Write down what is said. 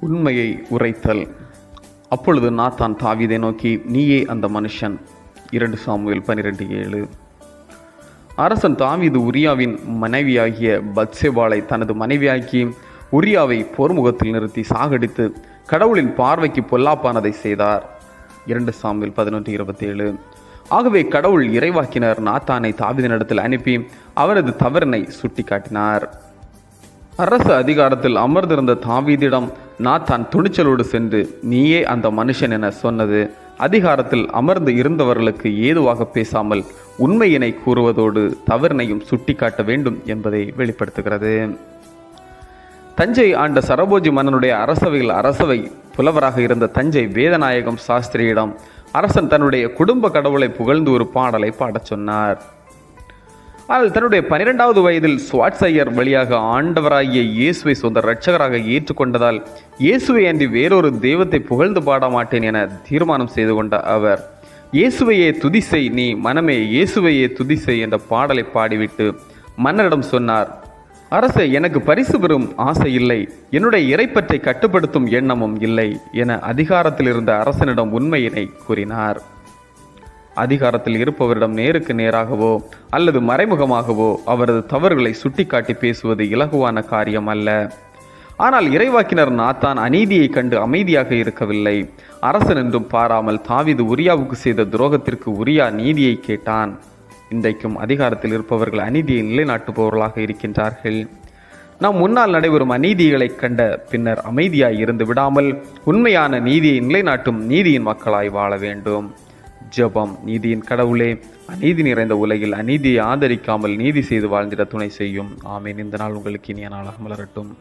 உண்மையை உரைத்தல். அப்பொழுது நாத்தான் தாவீதை நோக்கி நீயே அந்த மனுஷன். இரண்டு சாமுவேல் பன்னிரெண்டு ஏழு. அரசன் தாவிது உரியாவின் மனைவியாகிய பத்சேபாலை தனது மனைவியாக்கி உரியாவை போர்முகத்தில் நிறுத்தி சாகடித்து கடவுளின் பார்வைக்கு பொல்லாப்பானதை செய்தார். இரண்டு சாமியில் பதினொன்று இருபத்தேழு. ஆகவே கடவுள் இறைவாக்கினர் நாத்தானை தாவிதனிடத்தில் அனுப்பி அவரது தவறினை சுட்டிக்காட்டினார். அரசு அதிகாரத்தில் அமர்ந்திருந்த தாவீதிடம் நாத்தான் துணிச்சலோடு சென்று நீயே அந்த மனுஷன் என சொன்னது. அதிகாரத்தில் அமர்ந்து இருந்தவர்களுக்கு ஏதுவாக பேசாமல் உண்மையினை கூறுவதோடு தவறினையும் சுட்டிக்காட்ட வேண்டும் என்பதை வெளிப்படுத்துகிறது. தஞ்சை ஆண்ட சரபோஜி மன்னனுடைய அரசவையில் அரசவை புலவராக இருந்த தஞ்சை வேதநாயகம் சாஸ்திரியிடம் அரசன் தன்னுடைய குடும்ப கடவுளை புகழ்ந்து ஒரு பாடலை பாடச் சொன்னார். ஆனால் தன்னுடைய பன்னிரெண்டாவது வயதில் ஸ்வாட்சையர் வழியாக ஆண்டவராகிய இயேசுவை சொந்த இரட்சகராக ஏற்றுக்கொண்டதால் இயேசுவை அன்றி வேறொரு தெய்வத்தை புகழ்ந்து பாட மாட்டேன் என தீர்மானம் செய்து கொண்ட அவர் இயேசுவையே துதிசை நீ மனமே இயேசுவையே துதிசை என்ற பாடலை பாடிவிட்டு மன்னரிடம் சொன்னார் அரசே எனக்கு பரிசு பெறும் ஆசை இல்லை என்னுடைய இறைப்பற்றை கட்டுப்படுத்தும் எண்ணமும் இல்லை என அதிகாரத்தில் இருந்த அரசனிடம் உண்மையினை கூறினார். அதிகாரத்தில் இருப்பவரிடம் நேருக்கு நேராகவோ அல்லது மறைமுகமாகவோ அவரது தவறுகளை சுட்டிக்காட்டி பேசுவது இலகுவான காரியம் அல்ல. ஆனால் இறைவாக்கினர் நாத்தான் அநீதியை கண்டு அமைதியாக இருக்கவில்லை. அரசன் என்றும் பாராமல் தாவிது உரியாவுக்கு செய்த துரோகத்திற்கு உரியா நீதியை கேட்டான். இன்றைக்கும் அதிகாரத்தில் இருப்பவர்கள் அநீதியை நிலைநாட்டுபவர்களாக இருக்கின்றார்கள். நாம் முன்னால் நடைபெறும் அநீதிகளை கண்ட பின்னர் அமைதியாய் இருந்து விடாமல் உண்மையான நீதியை நிலைநாட்டும் நீதியின் மக்களாய் வாழ வேண்டும். ஜெபம் நீதியின் கடவுளே அநீதி நிறைந்த உலகில் அநீதியை ஆதரிக்காமல் நீதி செய்து வாழ்ந்திட துணை செய்யும். ஆமேன். இந்த நாள் உங்களுக்கு இனிய நாளாக மலரட்டும்.